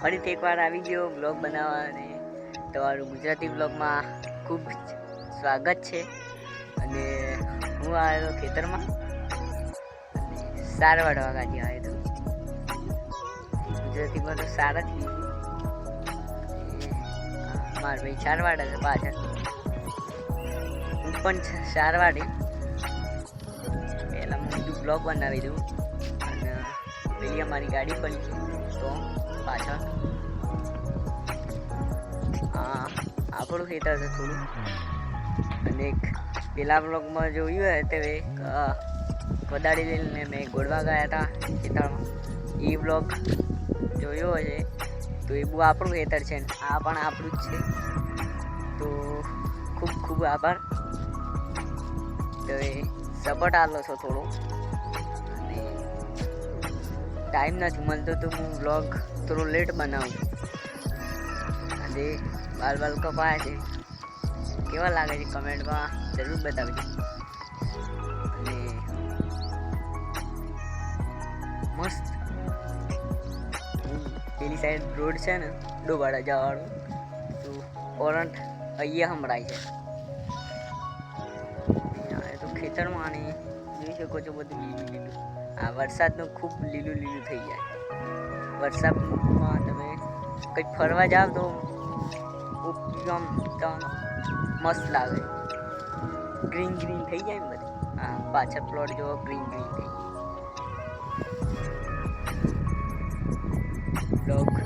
ફરીથી એકવાર આવી ગયો બ્લોગ બનાવવા અને તમારું ગુજરાતી બ્લોગમાં ખૂબ સ્વાગત છે. અને હું આવ્યો ખેતરમાં સાર વાળવા કાઢી આવ્યો હતો ગુજરાતીમાં તો સાર જ મારા ભાઈ સારવાડા છે પાછળ. હું પણ સારવાડી. પહેલાં હું બ્લોગ બનાવી દઉં. પેલી અમારી ગાડી પણ. છે તો પાછળ હા આપણું ખેતર છે થોડું. અને એક પેલા બ્લોગમાં જોયું હોય તે એક કોદાળી લઈને મેં ગોળવા ગયા હતા ખેતરમાં. એ બ્લોગ જોયો હશે તો એ બહુ આપણું ખેતર છે આ પણ આપણું જ છે. તો ખૂબ ખૂબ આભાર. તો એ સપોર્ટ આલો છો થોડો. ટાઈમ નથી મળતો તો હું બ્લોગ થોડો લેટ બનાવું. આજે બાલ બાલ કપાય છે. કેવા લાગે છે કમેન્ટમાં જરૂર બતાવજો. અને મસ્ત. પેલી સાઈડ રોડ છે ને, ડોબાડા જવાવાળો તો કરંટ અહીંયા સંભળાય છે. તો ખેતરમાં જોઈ શકો છો બધું. લીલું લીલું આ વરસાદનું ખૂબ લીલું લીલું થઈ જાય. વરસાદમાં તમે કંઈક ફરવા જાઓ તો આમ તમને મસ્ત લાગે. ગ્રીન ગ્રીન થઈ જાય ને બધું. હા, પાછળ પ્લોટ જોવો, ગ્રીન ગ્રીન થઈ બ્લોગ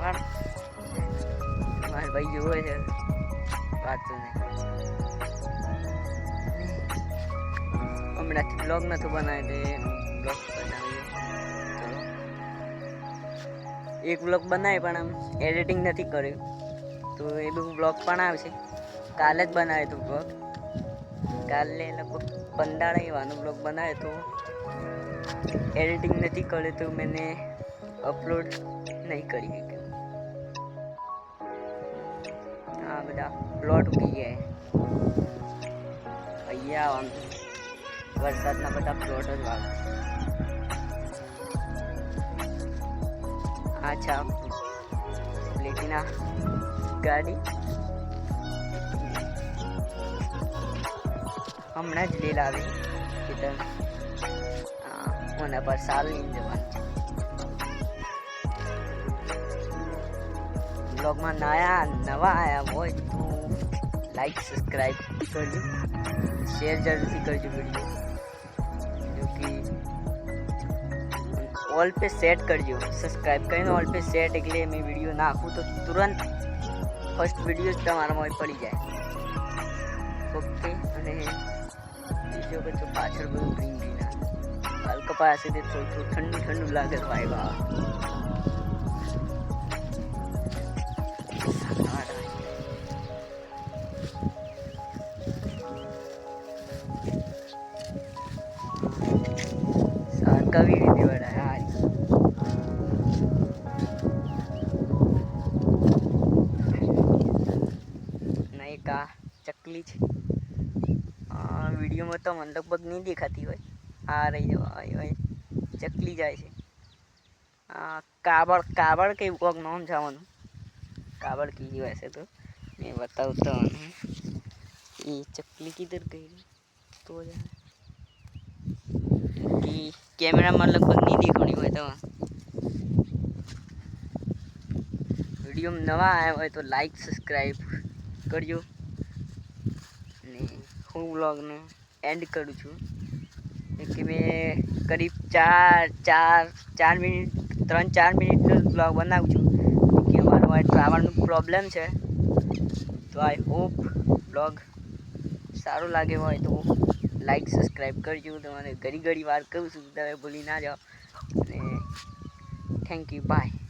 મારા. ભાઈ જોવે છે. વાંચતું નહીં. હમણાંથી બ્લોગ નથી બનાવી તે બ્લોગ બનાવ્યો એક બ્લોગ બનાવી પણ આમ એડિટિંગ નથી કર્યું. તો એ બધું બ્લોગ પણ આવશે. કાલે જ બનાવ્યો હતું બ્લોગ કાલે લગભગ પંદાળા એવાનો બ્લોગ બનાવ્યો તો એડિટિંગ નથી કર્યું તો મેને અપલોડ નહીં કરી શક્યો. આ બધા પ્લોટ ઉગી ગયા અહીંયા આમ વરસાદના બધા પ્લોટ જ વાગે અચ્છા પ્લેટીના ગાડી. હમણાં જ લીલ આવી. હા મને પર સારું જવાનું છે. બ્લોગમાં નયા, નવા આવ્યા હોય તો લાઈક સબસ્ક્રાઈબ કરજો. શેર જરૂરથી કરજો વીડિયો કે ઓલ પે સેટ કરજો. સબસ્ક્રાઈબ કરીને ઓલ પે સેટ એટલે મેં વીડિયો નાખું તો તુરંત ફર્સ્ટ વીડિયો જ તમારામાં પડી જાય. ઓકે અને બીજો બધું પાછળ બધું ગ્રીન ગ્રીન હાલ કપાય છે તે થોડું થોડું ઠંડુ ઠંડુ લાગે ભાઈ વાહ વેડા યાર ના, એક આ ચકલી છે. વિડીયોમાં તો મને લગભગ નહીં દેખાતી હોય. આ રહી જવાય ચકલી જાય છે. કાબળ કાબળ કે કોક નામ જવાનું કાબળ કીધી વૈસે તો. મેં બતાવતા એ ચકલી કિધર ગઈ તો જાય કેમેરામાં લગભગ નહીં દેખાણી હોય તો. વીડિયો નવા આવ્યા હોય તો લાઈક સબસ્ક્રાઈબ કરજો. અને હું વ્લોગને એન્ડ કરું છું. કે મેં કરીબ ચાર ચાર ચાર મિનિટ, ત્રણ, ચાર મિનિટનો વ્લોગ બનાવું છું. કે મારો આ ટ્રાવલનું પ્રોબ્લેમ છે. તો આઈ હોપ વ્લોગ સારું લાગે હોય તો લાઈક સબસ્ક્રાઈબ કરજો. તમારે ઘડી ઘડી વાર કહું છું, તમે ભૂલી ના જાઓ. અને થેન્ક યુ બાય